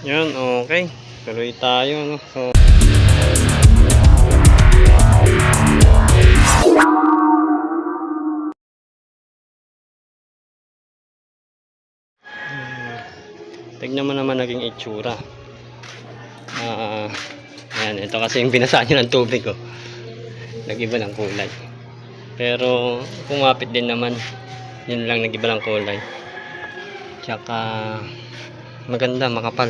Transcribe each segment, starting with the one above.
Yun, okay. Tuloy tayo, no? So, Hmm. Tignan mo naman naging itsura. Ah, ayan, ito kasi yung binasa niyo ng tubig ko. Nag-iba ng kulay. Pero kumapit din naman. Yun lang nag-iba ng kulay. Tsaka maganda, makapal.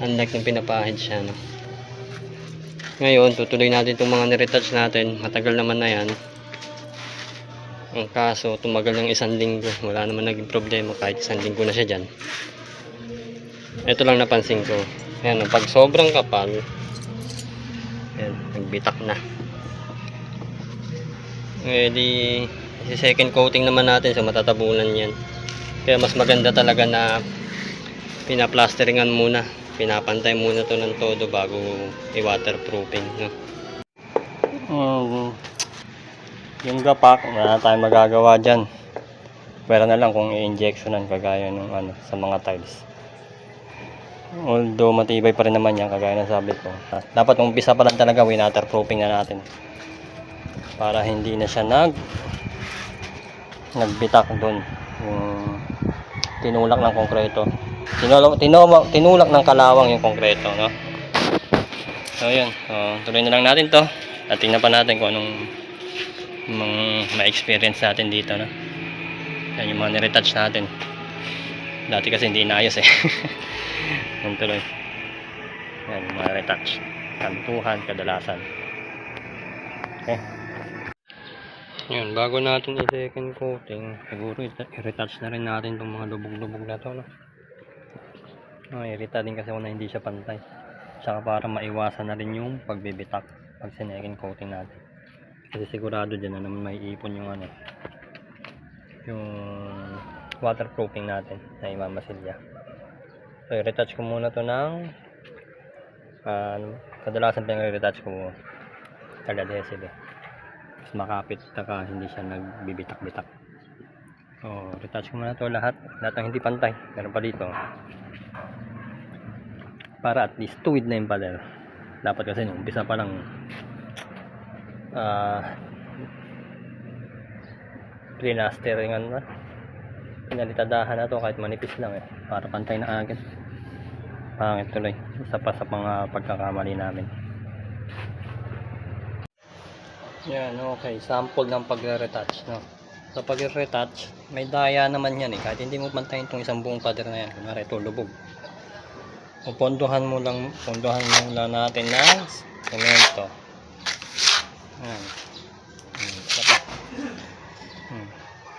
Unlike yung pinapahid siya, no. Ngayon, tutuloy natin itong mga niretouch natin. Matagal naman na yan. Ang kaso, tumagal ng isang linggo. Wala naman naging problema kahit isang linggo na siya dyan. Ito lang napansin ko. Ayan, pag sobrang kapal, ayan, nagbitak na. Eh di, second coating naman natin so matatabunan yan. Kaya mas maganda talaga na pinaplasteringan muna. Pinapantay muna to ng todo bago i-waterproofing. No? Um, yung gapak, wala na tayong magagawa dyan. Pero na lang kung i-injectionan kagaya ng ano, sa mga tiles. Although matibay pa rin naman yan, kagaya ng sabi ko. Dapat umpisa pa lang talaga, winaterproofing na natin. Para hindi na siya nag nagbitak doon. Yung tinulak ng konkreto. Tinulak, tinulak, tinulak ng kalawang yung konkreto, no? So, yun. So, tuloy na lang natin to. At tingnan pa natin kung anong mga ma-experience natin dito, no? Yan yung mga niretouch natin. Dati kasi hindi inayos eh. Yan tuloy. Yan yung mga retouch. Kantuhan, kadalasan. Okay. Yun, bago natin i-second coating, siguro i-retouch na rin natin itong mga lubog-lubog na to, no? Oh, irita din kasi ako na hindi siya pantay. Tsaka para maiwasan na rin yung pagbibitak pag sinecond coating natin. Kasi sigurado dyan na naman may ipon yung ano, yung waterproofing natin na imamasilya. So, i-retouch ko muna to ng ah, ano, kadalasan pa yung retouch ko taga-adhesive eh. Mas makapit taka hindi siya nagbibitak-bitak. So, retouch ko muna to lahat. Lahat ng hindi pantay. Meron pa dito. Para at least tuwid na yung pader. Dapat kasi nung umpisa pa lang ah plinasteringan na. Pinalitadahan na to kahit manipis lang eh. Para pantay na agad. Pangit tuloy. Isa pa sa mga pagkakamali namin. Yan, okay. Sample ng pagre-retouch, no? Sa pagre-retouch, may daya naman yan eh. Kahit hindi mo pantayin itong isang buong pader na yan. Kunwari ito, lubog. Pupondohan mo lang, pondohan mo lang natin ng semento. Yan. Hmm.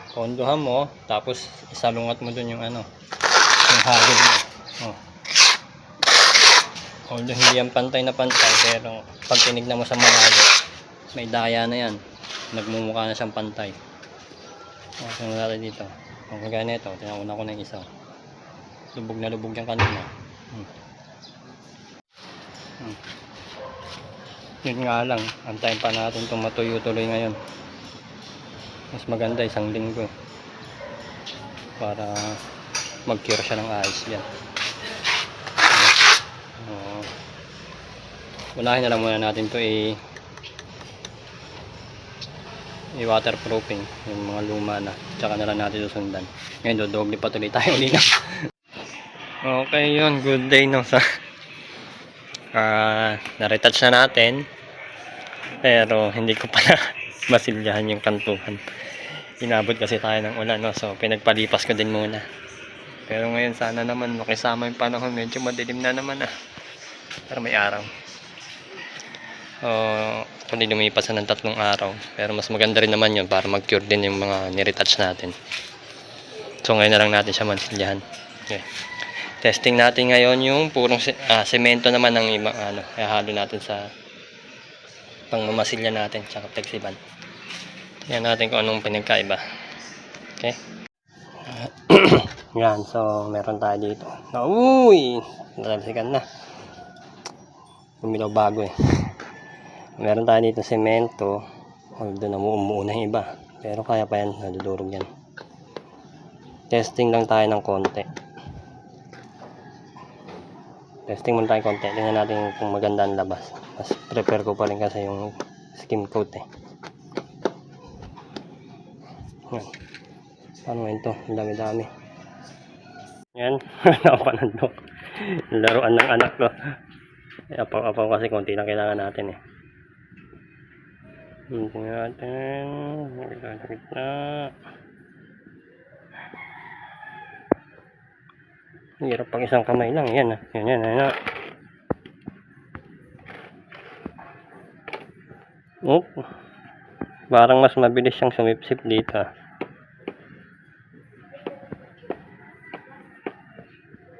Pondohan mo, tapos isalungat mo dun yung ano, yung hagod mo. Oh. Although hindi yan pantay na pantay, pero pag tinignan mo sa malayo, may daya na yan. Nagmumukha na siyang pantay. O, tingnan natin dito. Kung kagaya nito, tinauna ko na isa. Lubog na lubog yung kanina. Hmm. Hmm. Yun nga lang, antayin pa natin itong matuyo tuloy ngayon. Mas maganda isang linggo. Para mag-cure siya ng ayos yan. Oo. Unahin na lang muna natin to i i-waterproofing yung mga luma na tsaka na lang natin susundan ngayon dodoble pa tuloy tayo uli na okay yun good day no sa ah na-retouch na natin pero hindi ko pa na masilyahan yung kantuhan inabot kasi tayo ng ulan no so pinagpalipas ko din muna pero ngayon sana naman makisama yung panahon medyo madilim na naman ah pero may araw Oh, kundi lumipas na ng tatlong araw. Pero mas maganda rin naman yun para mag-cure din yung mga niretouch natin. So ngayon na lang natin siya mansilyahan. Okay. Testing natin ngayon yung purong ah, semento naman ng ibang ano, ihalo natin sa pangmamasilya natin tsaka flexiban. Tingnan natin kung anong pinagkaiba. Okay? Yan, so meron tayo dito. Na, uy! Natalsikan na. Umilaw bago eh. Meron tayo dito semento. Although na yung iba. Pero kaya pa yan, nadudurog yan. Testing lang tayo ng konti. Testing muna tayo konti. Tingnan natin kung maganda ang labas. Mas prepare ko pa rin kasi yung skim coat eh. Yan. Paano nga ito? Ang dami-dami. Yan. Nakapanando. Laruan ng anak ko. Eh, Apaw-apaw kasi konti lang kailangan natin eh. Tingnan natin. Tingnan sa Hirap pang isang kamay lang. Yan ah. Yan, yan, yan. yan. Oh. Parang mas mabilis siyang sumipsip dito. ah.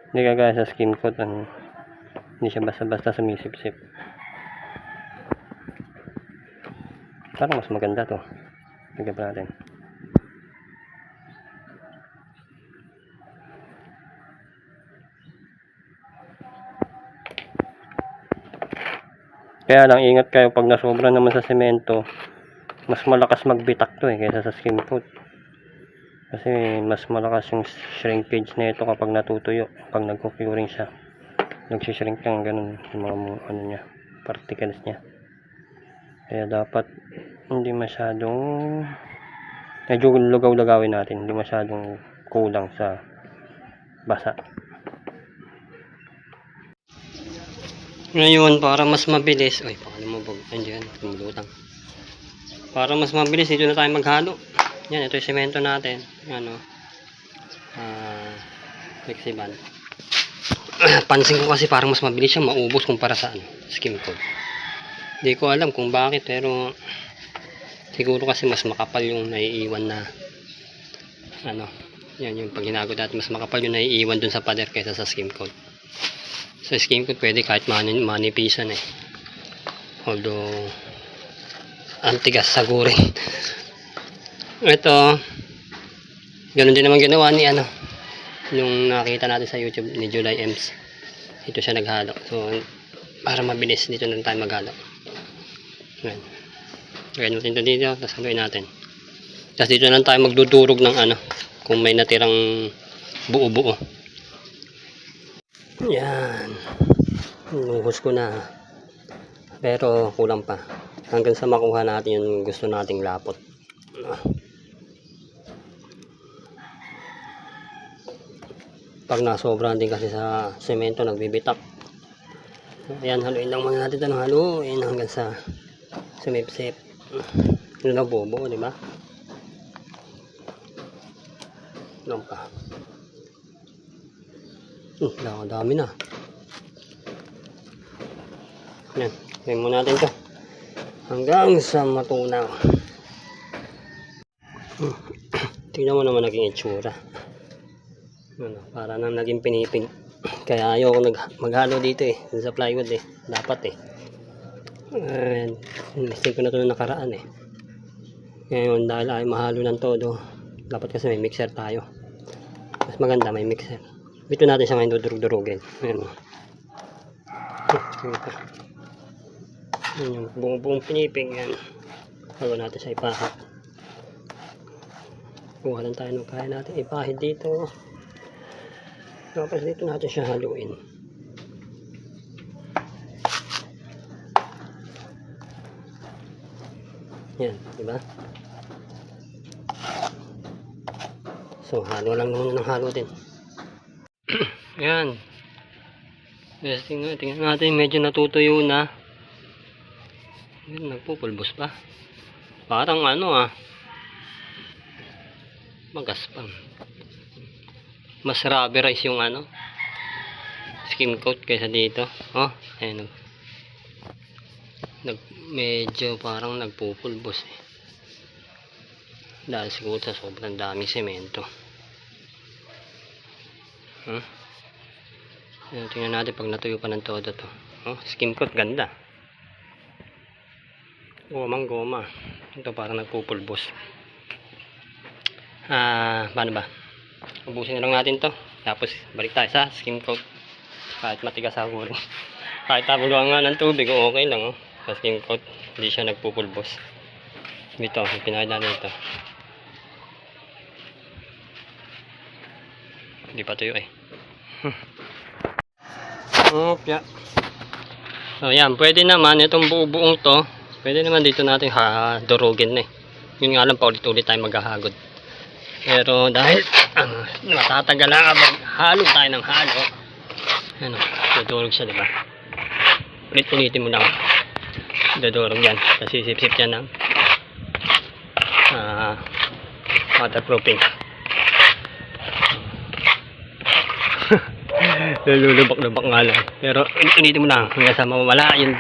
Hindi kagaya sa skin coat. Ano, hindi siya basta-basta sumisipsip. Parang mas maganda to. Tignan natin. Kaya lang ingat kayo pag nasobra naman sa semento, mas malakas magbitak to eh kaysa sa skin coat. Kasi mas malakas yung shrinkage na ito kapag natutuyo, pag nagko-curing siya. Nagsishrink lang ganun yung mga ano niya, particles niya. Kaya dapat hindi masyadong medyo lugaw-lagawin natin, hindi masyadong kulang sa basa. Ngayon, para mas mabilis, ay, paano mo bag, andyan, tumulutang. Para mas mabilis, dito na tayo maghalo. Yan, ito yung semento natin. Ano, ah, flexiban. Pansin ko kasi parang mas mabilis siya maubos kumpara sa ano, skim coat. Hindi ko alam kung bakit, pero siguro kasi mas makapal yung naiiwan na ano, yan yung pag hinagot natin, mas makapal yung naiiwan dun sa pader kaysa sa skim coat. Sa skim coat pwede kahit mani, manipisan eh. Although, ang tigas sagurin. Ito, ganun din naman ginawa ni ano, yung nakita natin sa YouTube ni July Ems. Ito siya naghalo. So, para mabilis dito na tayo maghalo. Gawin natin ito dito, tapos haluin natin. Tapos dito na tayo magdudurog ng ano, kung may natirang buo-buo. Yan. Nuhos ko na. Pero kulang pa. Hanggang sa makuha natin yung gusto nating lapot. Ah. Pag nasobrahan din kasi sa semento, nagbibitak. Ayan, haluin lang muna natin ito ng haluin hanggang sa sumipsip. Yun na bobo, di ba? Lang pa. Hmm, dami, dami na. Yan, gawin muna natin ito. Hanggang sa matunaw. Hmm. Tingnan mo naman naging itsura. Ano, para nang naging pinipig. Kaya ayoko nag maghalo dito eh. Sa plywood eh. Dapat eh. And, mistake ko na ito na nakaraan eh. Ngayon dahil ay mahalo ng todo. Dapat kasi may mixer tayo. Mas maganda may mixer. Bito natin siya ngayon dudurug-durugin. Ayan. Ito. Yan yung buong buong pinipig yan. Halo natin sa ipahid. Kuha lang tayo ng kaya natin ipahid dito. Tapos dito natin siya haluin. Yan, di ba? So, halo lang muna ng halo din. Yan. Testing nga, tingnan natin, medyo natutuyo na. Yan, nagpupulbos pa. Parang ano ah. Magaspang. Mas rubberize yung ano. Skim coat kaysa dito. Oh, ayan. oh. Nag, medyo parang nagpupulbos eh. Dahil siguro sa sobrang daming semento. Hmm? Ayan, tingnan natin pag natuyo pa ng todo to. Oh, skim coat ganda. Gomang goma. Ito parang nagpupulbos. Ah, paano ba? Ubusin na lang natin to. Tapos balik tayo sa skim coat. Kahit matigas sa ulo. Kahit tabuluan nga ng tubig, okay lang oh. Sa skim coat, hindi siya nagpupulbos. Ito, pinakita natin ito. Hindi pa tuyo eh. Opya. So yan, pwede naman itong buo-buong to. Pwede naman dito natin ha durugin eh. Yun nga lang paulit-ulit tayo maghahagod. Pero dahil ano, matatagal lang habang halo tayo ng halo. Ano, dudurog siya, di ba? Ulit-ulitin mo lang. Dudurog yan. Kasi sip-sip yan ng ah, waterproofing. Lulubak-lubak nga lang. Pero ulitin mo lang hanggang sa mawala yung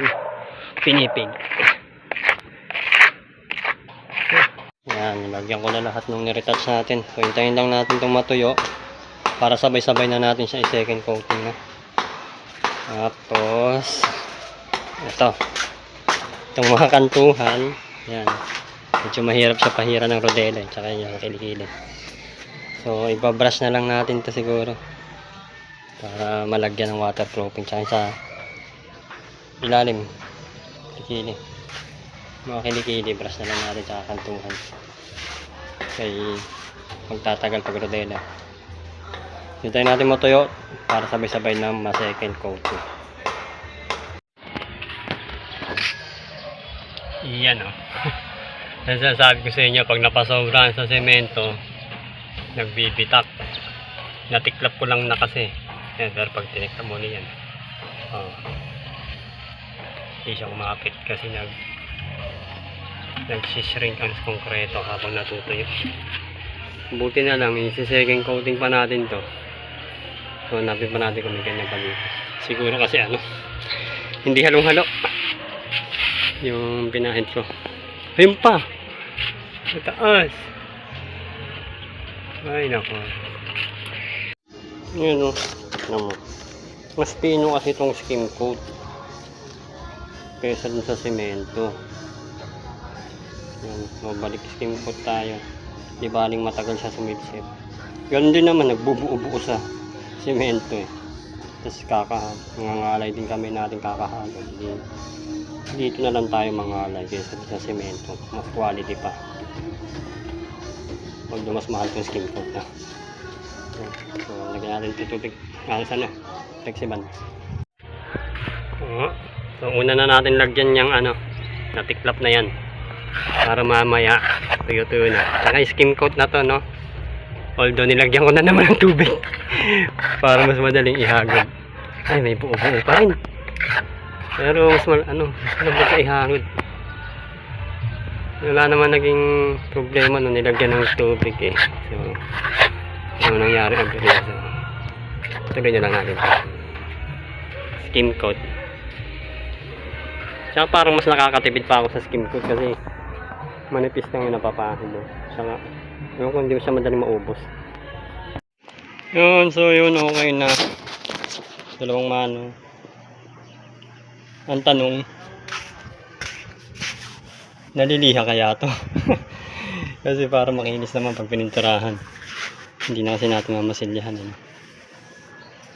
pinipig. Yan, nilagyan ko na lahat ng niretouch natin. So, lang natin itong matuyo para sabay-sabay na natin siya i-second coating na. Tapos, ito. Itong mga kantuhan, yan. Medyo mahirap siya pahira ng rodela, eh, tsaka yung kilikili. So, ibabrush na lang natin to siguro para malagyan ng waterproofing tsaka sa ilalim kilikili mga kilikili brush na lang natin tsaka kantuhan kay magtatagal pag rodela hintayin natin matuyo para sabay-sabay na ma-second coating Iyan o. Nasasabi ko sa inyo, pag napasobrahan sa semento, nagbibitak. Natiklap ko lang na kasi. Yan, pero pag tinikta mo yan, oh, hindi siya kumapit kasi nag nagsishrink ang konkreto habang natutuyo. Buti na lang, isi-second coating pa natin to. So, hanapin pa natin kung may ganyan pa. Siguro kasi ano, hindi halong-halo yung pinahid ko. Ayun pa! Sa taas! Ay, nako. Yun o. Ano mo. Mas pino kasi itong skim coat. Kesa dun sa semento. Yan. Mabalik skim coat tayo. Di baling matagal siya sumipsip. Ganun din naman, nagbubuo-buo sa semento eh. Tapos kaka, nangangalay din kami natin kakahagod. Di, dito na lang tayo mangalay kaysa sa semento. Mas quality pa. Although mas mahal itong skim coat na. So, lagyan natin ito tubig. Ah, sana? Flexiban. Oo. So, una na natin lagyan yung ano, natiklap na yan. Para mamaya, tuyo-tuyo na. Saka skim coat na to, no? Although, nilagyan ko na naman ng tubig. para mas madaling ihagod. Ay, may buo-buo pa rin. Pero, mas mal, ano, mas malambot sa ihagod. Wala naman naging problema nung nilagyan ng tubig eh. So, ano nangyari? Ang so, tuloy na lang natin skim coat. Tsaka parang mas nakakatipid pa ako sa skim coat kasi manipis lang yung napapahid mo. Tsaka ewan ko hindi mo siya madaling maubos. Yun so yun okay na. Dalawang mano. Ang tanong naliliha kaya to? Kasi para makinis naman pag pininturahan hindi na kasi natin mamasilyahan ano.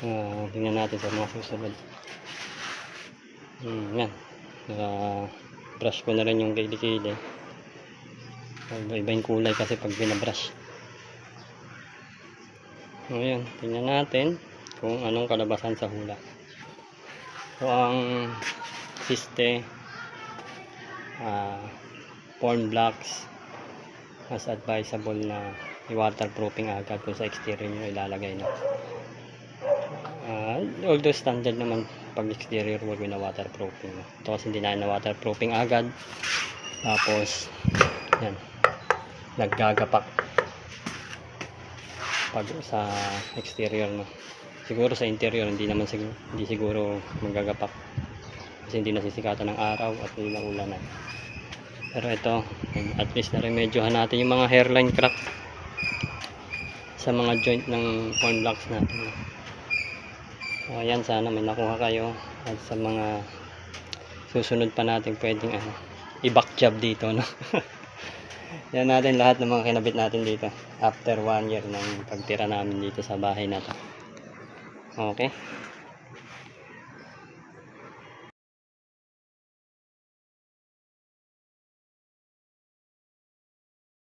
Uh, tingnan natin sa mga susunod. Hmm, yan. Naka brush ko na rin yung kilikili iba iba yung kulay kasi pag binabrush. So yan. Tingnan natin kung anong kalabasan sa hula. So ang siste uh, form blocks as advisable na i-waterproofing agad kung sa exterior nyo ilalagay na. Uh, although standard naman pag exterior wag na waterproofing. Ito kasi hindi na na waterproofing agad. Tapos, yan. Naggagapak. Pag sa exterior no. Siguro sa interior hindi naman siguro, hindi siguro magagapak. Kasi hindi nasisikatan ng araw at hindi na ulanan. Pero ito, at least na-remedyohan natin yung mga hairline crack sa mga joint ng corn blocks natin. So, ayan, sana may nakuha kayo at sa mga susunod pa natin pwedeng ano, i-back job dito. No? yan natin lahat ng mga kinabit natin dito after one year ng pagtira namin dito sa bahay na to. Okay?